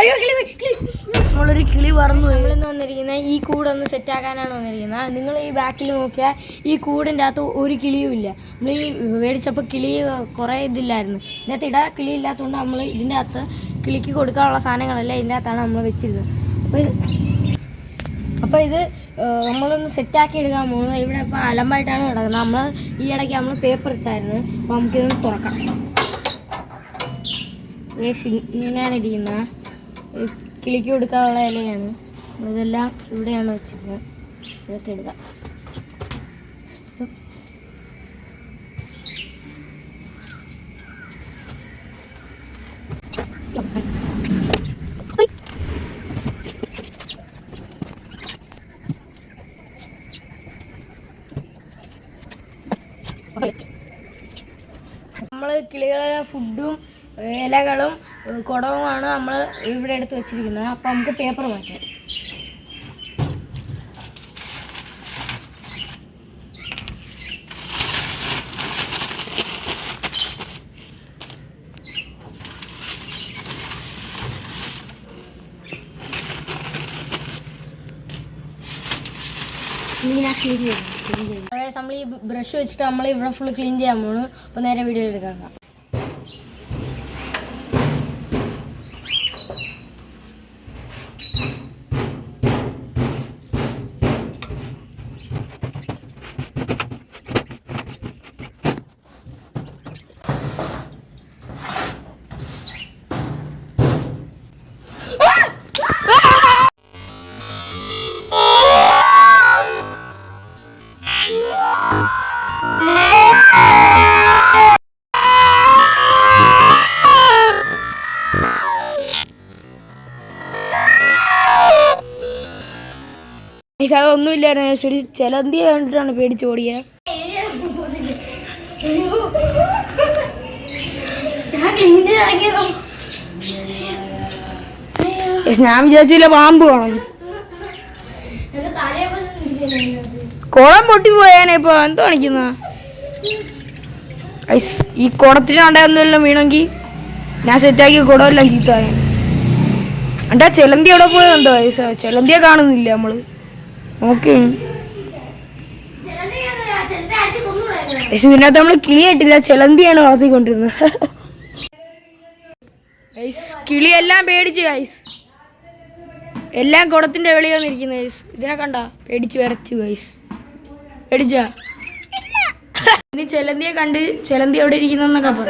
അയ്യോ കിളി കിളി. നമ്മളൊരു കിളി പോയി. നമ്മളിന്ന് വന്നിരിക്കുന്നത് ഈ കൂടൊന്ന് സെറ്റ് ആക്കാനാണ് വന്നിരിക്കുന്നത് നിങ്ങൾ ഈ ബാക്കിൽ നോക്കിയാൽ ഈ കൂടിന്റെ അകത്ത് ഒരു കിളിയും ഇല്ല. നമ്മൾ ഈ മേടിച്ചപ്പോൾ കിളി കുറേ ഇതില്ലായിരുന്നു. ഇതിനകത്ത് ഇടാ കിളി ഇല്ലാത്തതുകൊണ്ട് നമ്മൾ ഇതിന്റെ അകത്ത് കിളിക്ക് കൊടുക്കാനുള്ള സാധനങ്ങളെല്ലാം ഇതിന്റെ അകത്താണ് നമ്മൾ വെച്ചിരുന്നത്. അപ്പോൾ അപ്പോൾ ഇത് നമ്മളൊന്ന് സെറ്റാക്കി എടുക്കാൻ പോകുന്നത് ഇവിടെ ഇപ്പോൾ അലമ്പായിട്ടാണ് കിടക്കുന്നത്. നമ്മൾ ഈ ഇടയ്ക്ക് നമ്മൾ പേപ്പർ ഇട്ടായിരുന്നു. അപ്പോൾ നമുക്കിതൊന്ന് തുറക്കാം. ഇങ്ങനെയാണ് ഇരിക്കുന്നത് കിളിക്ക് കൊടുക്കാനുള്ള ഇലയാണ്. ഇതെല്ലാം ഇവിടെയാണ് വെച്ചിരുന്നത് ഇതൊക്കെ എടുക്കാം നമ്മൾ കിളികളെ ഫുഡും ഇലകളും കുടവുമാണ് നമ്മൾ ഇവിടെ എടുത്ത് വെച്ചിരിക്കുന്നത്. അപ്പോൾ നമുക്ക് പേപ്പർ മാറ്റാം. നമ്മൾ ഈ ബ്രഷ് വെച്ചിട്ട് നമ്മൾ ഇവിടെ ഫുൾ ക്ലീൻ ചെയ്യാൻ പോണു. അപ്പോൾ നേരെ വീഡിയോ എടുക്കാം. അതൊന്നുമില്ലായിരുന്നു. ശരി ചിലന്തി കണ്ടിട്ടാണ് പേടിച്ച് ഓടിയത് ഞാൻ വിചാരിച്ചില്ല പാമ്പ് വേണം കുളം പൊട്ടി പോയാനെ ഇപ്പൊ. എന്തോ കാണിക്കുന്ന? ഈ കുളത്തിന് ഉണ്ടായിരുന്നെല്ലാം വീണെങ്കിൽ ഞാൻ സെറ്റാക്കി കുടമെല്ലാം ചീത്തായ. അണ്ടാ ചെലന്തി അവിടെ പോയോ എന്തോ ഐസ്? ചെലന്തിയെ കാണുന്നില്ല നമ്മൾ. ഓക്കെ പക്ഷെ ഇതിനകത്ത് നമ്മൾ കിളിയായിട്ടില്ല ചെലന്തിയാണ് വളർത്തിക്കൊണ്ടിരുന്നത്. കിളി കിളിയെല്ലാം പേടിച്ച് ഗൈസ് എല്ലാം കുടത്തിന്റെ വെളിയിൽ വന്നിരിക്കുന്നു ഇതിനെ കണ്ട പേടിച്ച് വരച്ചു ഗൈസ് പേടിച്ച? ഇനി ചെലന്തിയെ കണ്ട് ചെലന്തി എവിടെ ഇരിക്കുന്നൊക്കെ പറ.